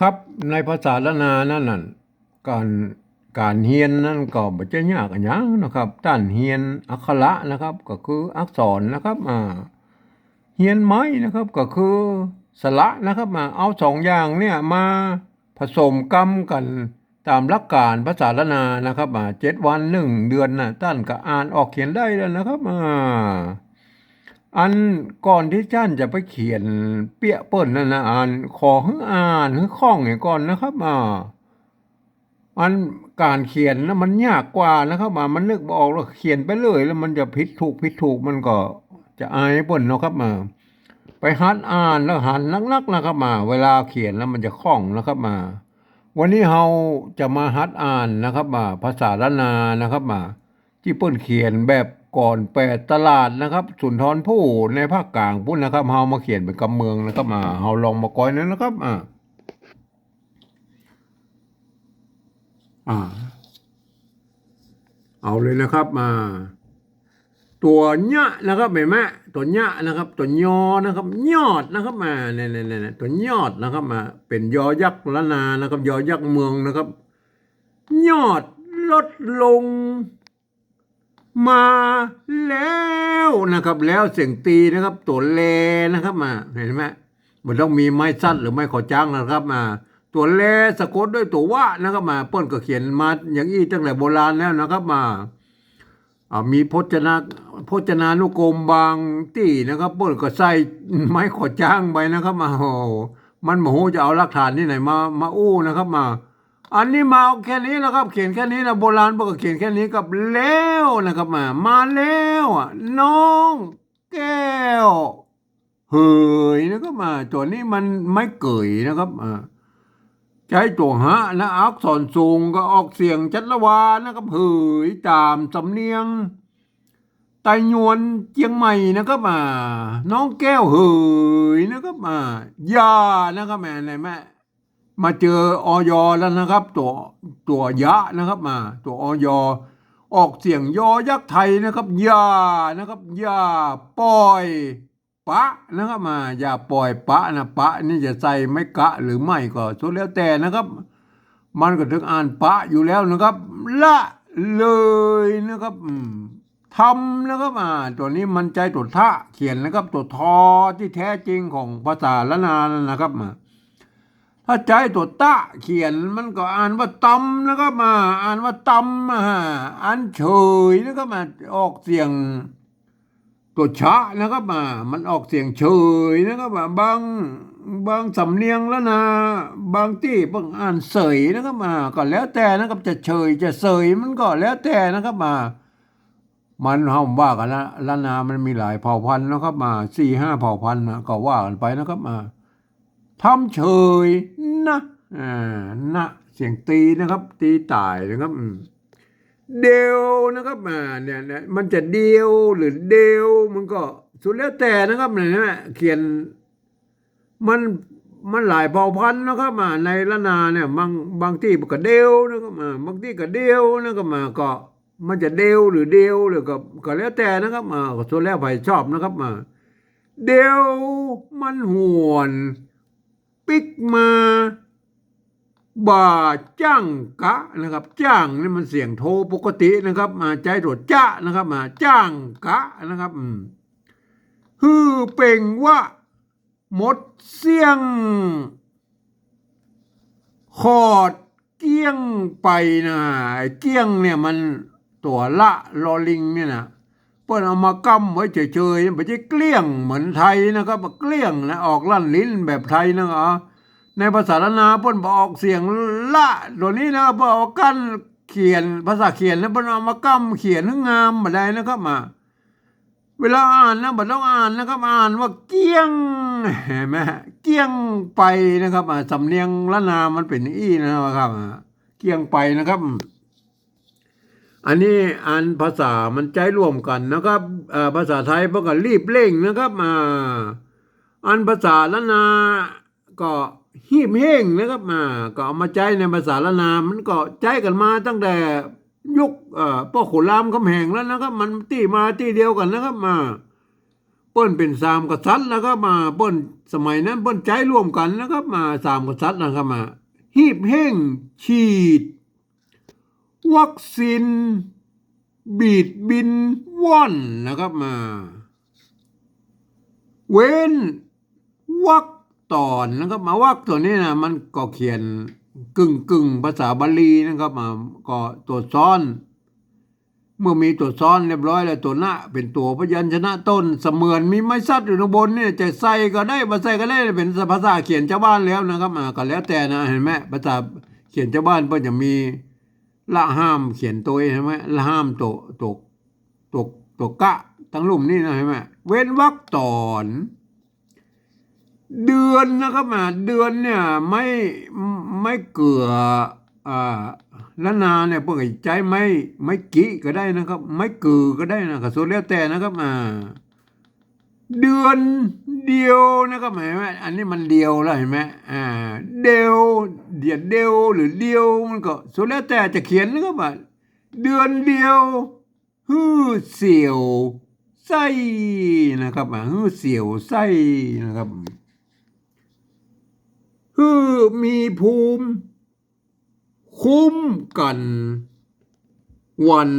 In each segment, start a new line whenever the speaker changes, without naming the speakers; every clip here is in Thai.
ครับในภาษาละนานั่นน่ะการการเรียนนั่นก็บ่จะยากอันหยังนะครับต้านเรียนอักขระนะครับ ก็คืออักษรนะครับอ่าเรียนไม้นะครับก็คือสระนะครับมาเอาสองอย่างเนี่ยมาผสมกรรมกันตามหลักการภาษาละนานะครับอ่าเจ็ดวันหนึ่งเดือนน่ะท่านก็อ่านออกเขียนได้แล้วนะครับอ่า อันก่อนที่ท่านจะไปเขียนเปี้ยเปิ้นนั่นนะอ่านขอให้อ่านให้คล่องให้ก่อนนะครับอ่าอันการเขียนนะมันยากกว่านะครับอ่ามันนึกบออกแล้วเขียนไปเลย แล้วมันจะผิดถูกผิดถูกมันก็จะอายเปิ้นเนาะครับมาไปหัดอ่านแล้วหันนักๆนะครับมา เวลาเขียนแล้วมันจะคล่องนะครับมา วันนี้เราจะมาหัดอ่านนะครับมาภาษาละนานะครับมาที่เปิ้นเขียนแบบ ก่อนแปดตลาดนะครับ สุนทรภู่ในภาคกลางพุ่นนะครับเฮามาเขียนเป็นกำเมืองนะครับมาเฮาลองมาก้อยนั้นนะครับ อ่าอ่า เอาเลยนะครับมาตัวเนะนะครับเห็นไหมตัวเนะนะครับ ตัวยอนะครับ ยอดนะครับมาเนี่ยเนี่ยเนี่ยตัวยอดนะครับมา เป็นยอยักษ์ละนานะครับ ยอยักษ์เมืองนะครับ ยอดลดลง มาแล้วนะครับ แล้วเสียงตีนะครับ ตัวเลนะครับมาเห็นไหมมันต้องมีไม้สั้นหรือไม้ขอจ้างนะครับมาตัวเลสะกดด้วยตัวว่านะครับมาเปิ้นก็เขียนมาอย่างอี้ตั้งแต่โบราณแล้วนะครับมาอ่ามีพจนาพจนานุกรมบางที่นะครับเปิ้นก็ใส่ไม้ขอจ้างไปนะครับมาโอ้มันโมโหจะเอาหลักฐานที่ไหนมามาอู้นะครับมา อันนี้มาแค่นี้นะครับ เขียนแค่นี้นะโบราณบอกว่าเขียนแค่นี้กับแล้วนะครับมามาแล้วอะน้องแก้วเฮยนะครับมาตัวนี้มันไม่เกยนะครับอ่าใช้ตัวหะนะอักษรสูงก็ออกเสียงจัตวานะครับเฮยตามสำเนียงไตยวนเจียงใหม่นะครับมาน้องแก้วเฮยนะครับมายานะครับแม่ไหนแม่ มาเจอออยแล้วนะครับ ตัวตัวยะนะครับมา ตัวออยออกเสียงยอยักษ์ไทยนะครับยานะครับยาปล่อยปะนะครับมาอย่าปล่อยปะนะปะนี่จะใส่ไม่กะหรือไม่ก็สุดแล้วแต่นะครับ มันก็ถึงอ่านปะอยู่แล้วนะครับ ละเลยนะครับทำนะครับอ่าตัวนี้มันใจตัวท่าเขียนนะครับ ตัวทอที่แท้จริงของภาษาละนานะครับมา ถ้าใจตัวตะเขียนมันก็อ่านว่าตำนะครับมา อ่านว่าตำมาอ่านเฉยนะครับมาออกเสียง ตัวชะนะครับมา มันออกเสียงเฉยนะครับมาบางบางสำเนียงแล้วนะบางที่บางอ่านเสยนะครับมาก็แล้วแต่นะครับจะเฉยจะเสยมันก็แล้วแต่นะครับมา มันห้ามว่ากันละละนามันมีหลายเผ่าพันธุ์นะครับมาสี่ห้าเผ่าพันธุ์นะก็ว่ากันไปนะครับมา ทำเฉยนะอ่านะเสียงตีนะครับ ตีตายนะครับเดียวนะครับอ่าเนี่ยเนี่ยมันจะเดียวหรือเดียวมันก็สุดแล้วแต่นะครับเนี่ยเขียนมันมันหลายเผ่าพันธุ์นะครับมาในละนาเนี่ยบางบางที่ก็เดียวนะครับมาบางที่ก็เดียวนะครับมาก็มันจะเดียวหรือเดียวหรือก็ก็แล้วแต่นะครับมาก็ส่วนแล้วไปชอบนะครับมาเดียวมันหวน ปิกมาบ่าจ้างกะนะครับ จ้างนี่มันเสียงโทปกตินะครับ มาใจตัวจ้านะครับ มาจ้างกะนะครับอืมฮือเป่งว่าหมดเสียงขอดเกี้ยงไปนะไอ้เกี้ยงเนี่ยมันตัวละลอลิงเนี่ยนะ เปิ้นเอามากำไว้เฉยๆไม่ใช่เกลี้ยงเหมือนไทยนะครับเกลี้ยงนะออกลั่นลิ้นแบบไทยนะอ๋อในภาษาละนาเปิ้นบอกออกเสียงละตัวนี้นะเปิ้นเอากั้นเขียนภาษาเขียนแล้วเปิ้นเอามากำเขียนให้งามมาได้นะครับมาเวลาอ่านนะบัดต้องอ่านนะครับอ่านว่าเกี้ยงเห็นไหมเกี้ยงไปนะครับสำเนียงละนามันเป็นอี้นะครับเกี้ยงไปนะครับ อันนี้อ่านภาษามันใจร่วมกันนะครับภาษาไทยเพราะก็รีบเร่งนะครับมาอันภาษาละนา ก็หีบเฮ่งนะครับมาก็เอามาใจในภาษาละนา มันก็ใจกันมาตั้งแต่ยุคเอ่อพ่อขุนรามคำแหงแล้วนะครับ มันตีมาตีเดียวกันนะครับมาเปปิ้นเป็นสามกษัตริย์แล้วก็มาเปิ้นสมัยนั้นเปิ้นใจร่วมกันนะครับมาสามกษัตริย์นะครับมาหีบเฮ่งฉีด วัคซีน บีดบินว่อนนะครับมา เว้นวักตอนนะครับมาวักตัวนี้นะมันก็เขียนกึ่งกึ่งภาษาบาลีนะครับมาก็ตัวซ้อน เมื่อมีตัวซ้อนเรียบร้อยแล้วตัวหน้าเป็นตัวพยัญชนะต้นเสมือนมีไม้ซัดอยู่ข้างบนเนี่ยจะใส่ก็ได้มาใส่ก็ได้เป็นภาษาเขียนชาวบ้านแล้วนะครับอ่าก็แล้วแต่นะเห็นไหมภาษาเขียนชาวบ้านเพิ่นจะมี ละห้ามเขียนตัวใช่ไหมละห้ามตัวตัวตัวตัวกะทั้งลุ่มนี่นะเห็นไหมเว้นวรรคตอน เดือนนะครับอ่าเดือนเนี่ยไม่ไม่เกลืออ่าละนาเนี่ยเพื่อใจไม่ไม่กี่ก็ได้นะครับ ไม่เกือก็ได้นะครับส่วนแล้วแต่นะครับอ่า เดือนเดียวนะครับเห็นไหมอันนี้มันเดียวแล้วเห็นไหมอ่าเดียวเดียวเดียวหรือเดียวมันก็ส่วนแล้วแต่จะเขียนนะครับอ่าเดือนเดียวฮื้อเสี่ยวไส้นะครับฮือเสี่ยวไส้นะครับคือมีภูมิ คุ้มกัน วัน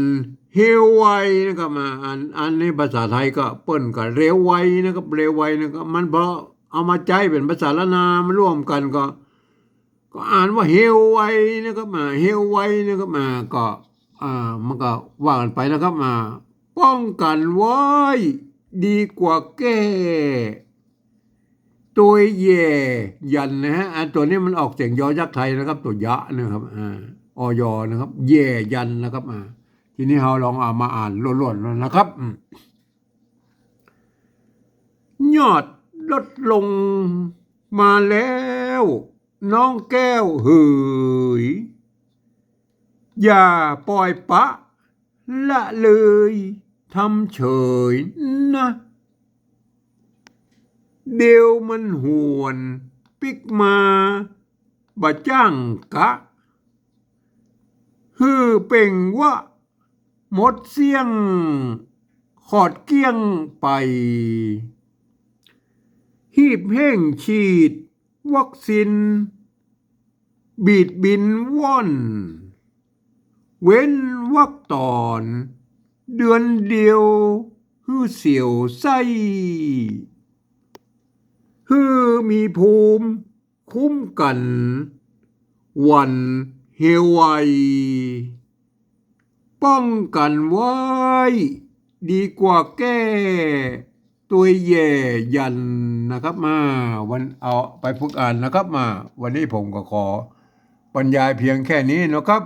เฮวไวนะครับมาอันอันนี้ภาษาไทยก็เปิ้นกับเร็วไวนะครับเร็วไวนะครับมันเพราะเอามาใจเป็นภาษาละนามร่วมกันก็ ก็อ่านว่าเฮวไวนะครับมาเฮวไวนะครับมาก็อ่ามันก็ว่ากันไปนะครับมาป้องกันไว้ดีกว่าแก้ตัวแย่ยันนะฮะอันตัวนี้มันออกเสียงยอยักษ์ไทยนะครับ ตัวยะนะครับอ่าออยนะครับแย่ยันนะครับอ่า ทีนี้เราลองเอามาอ่านล้วนๆนะครับ ยอดลดลงมาแล้ว น้องแก้วเหืยอย่าปล่อยปะ ละเลยทำเฉยนะเดียวมันหวนปิกมาบะจ้างกะฮือเป่งว่า หมดเสียง ขอดเกี้ยงไป หีบแห้งฉีด วัคซีน บีดบินว่อน เว้นวักตอน เดือนเดียวฮือเสียวไส้ฮือมีภูมิ คุ้มกัน วันเฮวไว ป้องกันไว้ ดีกว่าแก้ ตัวแย่ยันนะครับมาวันเอาไปฝึกอ่านนะครับมา วันนี้ผมก็ขอบรรยายเพียงแค่นี้นะครับ